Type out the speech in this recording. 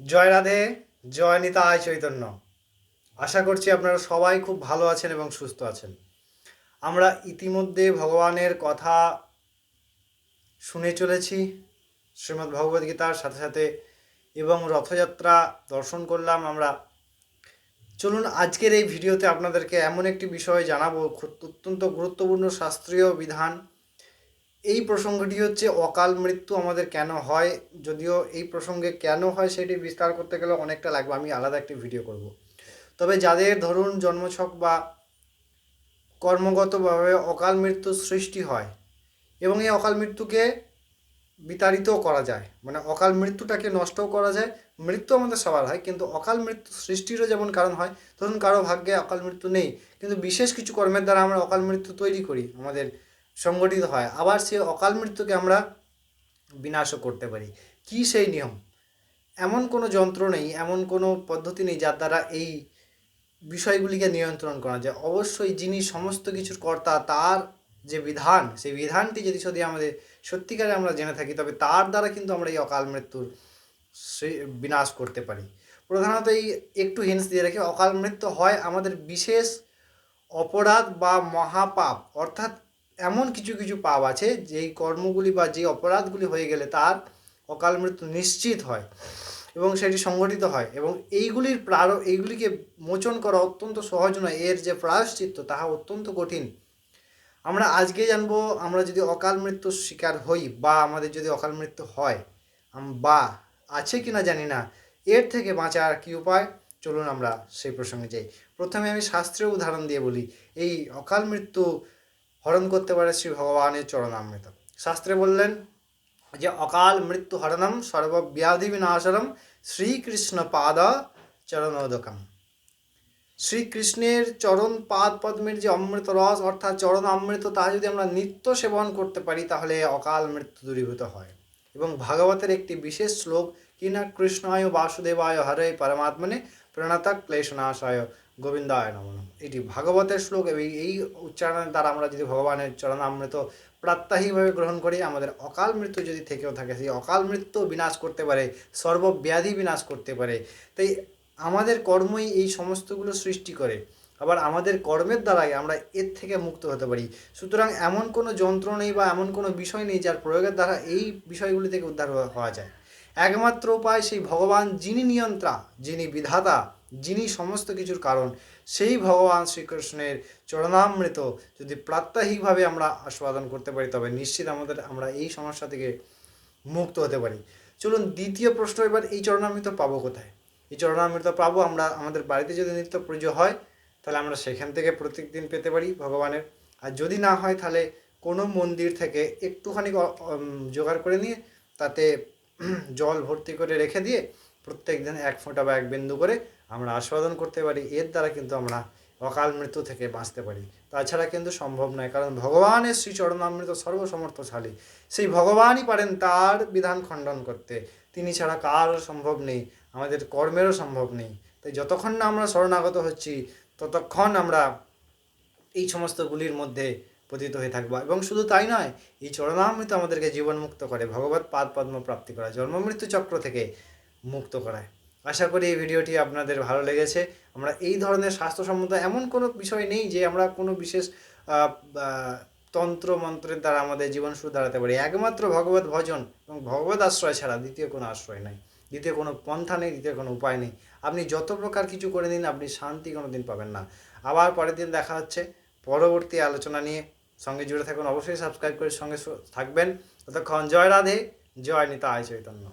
জয় রাধে, জয় নিতা, আয় চৈতন্য। আশা করছি আপনারা সবাই খুব ভালো আছেন এবং সুস্থ আছেন। আমরা ইতিমধ্যে ভগবানের কথা শুনে চলেছি। শ্রীমদ্ ভগবদ গীতার সাথে সাথে এবং রথযাত্রা দর্শন করলাম আমরা। চলুন আজকের এই ভিডিওতে আপনাদেরকে এমন একটি বিষয় জানাব অত্যন্ত গুরুত্বপূর্ণ শাস্ত্রীয় বিধান। এই প্রসঙ্গটি হচ্ছে, অকাল মৃত্যু আমাদের কেন হয়? যদিও এই প্রসঙ্গে কেন হয় সেটি বিস্তার করতে গেলে অনেকটা লাগবে, আমি আলাদা একটি ভিডিও করব। তবে যাদের ধরুন জন্মছক বা কর্মগতভাবে অকাল মৃত্যুর সৃষ্টি হয় এবং এই অকাল মৃত্যুকে বিতাড়িতও করা যায় মানে অকাল মৃত্যুটাকে নষ্টও করা যায়, মৃত্যু আমাদের সবার হয়, কিন্তু অকাল মৃত্যু সৃষ্টিরও যেমন কারণ হয়, ধরুন কারও ভাগ্যে অকাল মৃত্যু নেই, কিন্তু বিশেষ কিছু কর্মের দ্বারা আমরা অকাল মৃত্যু তৈরি করি, আমাদের সংগঠিত হয়। আবার সে অকাল মৃত্যুকে আমরা বিনাশও করতে পারি। কি সেই নিয়ম? এমন কোনো যন্ত্র নেই, এমন কোনো পদ্ধতি নেই যার দ্বারা এই বিষয়গুলিকে নিয়ন্ত্রণ করা যায়। অবশ্যই যিনি সমস্ত কিছুর কর্তা, তার যে বিধান, সেই বিধানটি যদি যদি আমাদের সত্যিকারে আমরা জেনে থাকি, তবে তার দ্বারা কিন্তু আমরা এই অকাল মৃত্যুর বিনাশ করতে পারি। প্রধানত এই একটু হিন্স দিয়ে রেখে, অকাল মৃত্যু হয় আমাদের বিশেষ অপরাধ বা মহাপাপ, অর্থাৎ এমন কিছু কিছু পাপ আছে, যেই কর্মগুলি বা যে অপরাধগুলি হয়ে গেলে তার অকাল মৃত্যু নিশ্চিত হয় এবং সেটি সংগঠিত হয় এবং এইগুলির প্রার, এইগুলিকে মোচন করা অত্যন্ত সহজ নয়। এর যে প্রায়শ্চিত্ত, তাহা অত্যন্ত কঠিন। আমরা আজকে জানব, আমরা যদি অকাল মৃত্যুর শিকার হই বা আমাদের যদি অকাল মৃত্যু হয় বা আছে কি না জানি না, এর থেকে বাঁচার কী উপায়? চলুন আমরা সেই প্রসঙ্গে যাই। প্রথমে আমি শাস্ত্রীয় উদাহরণ দিয়ে বলি। এই অকাল মৃত্যু হরণ করতে পারে শ্রী ভগবানের চরণামৃত। শাস্ত্রে বললেন যে, অকাল মৃত্যু হরণম সর্বব্যাধি বিনাশনম শ্রীকৃষ্ণ পাদ চরণোদকম। শ্রীকৃষ্ণের চরণ পাদ পদ্মের যে অমৃত রস, অর্থাৎ চরণ অমৃত তা যদি আমরা নিত্য সেবন করতে পারি, তাহলে অকাল মৃত্যু দূরীভূত হয়। এবং ভাগবতের একটি বিশেষ শ্লোক কি না কৃষ্ণায় বাসুদেবায় হরে পরমাত্মনে প্রণতা ক্লেশনাশায় গোবিন্দায় নমন এটি ভাগবতের শ্লোক এবং এই উচ্চারণের দ্বারা আমরা যদি ভগবানের চরণামৃত প্রাত্যহিকভাবে গ্রহণ করি, আমাদের অকাল মৃত্যু যদি থেকেও থাকে, সেই অকাল মৃত্যু বিনাশ করতে পারে, সর্বব্যাধি বিনাশ করতে পারে। তাই আমাদের কর্মই এই সমস্তগুলো সৃষ্টি করে। আবার আমাদের কর্মের দ্বারাই আমরা এর থেকে মুক্ত হতে পারি। সুতরাং এমন কোনো যন্ত্র নেই বা এমন কোনো বিষয় নেই যার প্রয়োগের দ্বারা এই বিষয়গুলি থেকে উদ্ধার হওয়া যায়। একমাত্র উপায় সেই ভগবান যিনি নিয়ন্ত্রা, যিনি বিধাতা যিনি সমস্ত কিছুর কারণ, সেই ভগবান শ্রীকৃষ্ণের চরণামৃত যদি প্রাত্যহিকভাবে আমরা আস্বাদন করতে পারি, তবে নিশ্চিত আমাদের, আমরা এই সমস্যা থেকে মুক্ত হতে পারি। চলুন দ্বিতীয় প্রশ্ন এবার, এই চরণামৃত পাবো কোথায়? এই চরণামৃত পাবো আমরা, আমাদের বাড়িতে যদি নিত্য পুজো হয়, তাহলে আমরা সেখান থেকে প্রত্যেকদিন পেতে পারি ভগবানের। আর যদি না হয়, তাহলে কোনো মন্দির থেকে একটুখানি জোগাড় করে নিয়ে, তাতে জল ভর্তি করে রেখে দিয়ে প্রত্যেক দিন এক ফোঁটা বা এক বিন্দু করে আমরা আস্বাদন করতে পারি, এর দ্বারা কিন্তু আমরা অকাল মৃত্যু থেকে বাঁচতে পারি। তাছাড়া কিন্তু সম্ভব নয়, কারণ ভগবানের শ্রী চরণামৃত সর্বসমর্থশালী। সেই ভগবানই পারেন তার বিধান খণ্ডন করতে। তিনি ছাড়া কারও সম্ভব নেই, আমাদের কর্মেরও সম্ভব নেই। তাই যতক্ষণ না আমরা শরণাগত হচ্ছি, ততক্ষণ আমরা এই সমস্তগুলির মধ্যে পতিত হয়ে থাকব। এবং শুধু তাই নয়, এই চরণামৃত আমাদেরকে জীবনমুক্ত করে ভগবত পাদ পদ্ম প্রাপ্তি করা, জন্ম মৃত্যু চক্র থেকে মুক্ত করায়। আশা করি এই ভিডিওটি আপনাদের ভালো লেগেছে। আমরা এই ধরনের স্বাস্থ্যসম্মত এমন কোনো বিষয় নেই যে আমরা কোনো বিশেষ তন্ত্র মন্ত্রের দ্বারা আমাদের জীবন শুরু দাঁড়াতে পারি। একমাত্র ভগবত ভজন এবং ভগবত আশ্রয় ছাড়া দ্বিতীয় কোনো আশ্রয় নাই। দ্বিতীয় কোনো পন্থা নেই, দ্বিতীয় কোনো উপায় নেই। আপনি যত প্রকার কিছু করে নিন, আপনি শান্তি কোনো দিন পাবেন না। আবার পরের দিন দেখা হচ্ছে। পরবর্তী আলোচনা নিয়ে সঙ্গে জুড়ে থাকুন। অবশ্যই সাবস্ক্রাইব করে সঙ্গে থাকবেন। ততক্ষণ জয় রাধে, জয় নিতা আয় চৈতন্য।